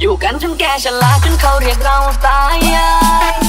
อยู่กันจนแก่ชราจนเขาเรียกเราตายาย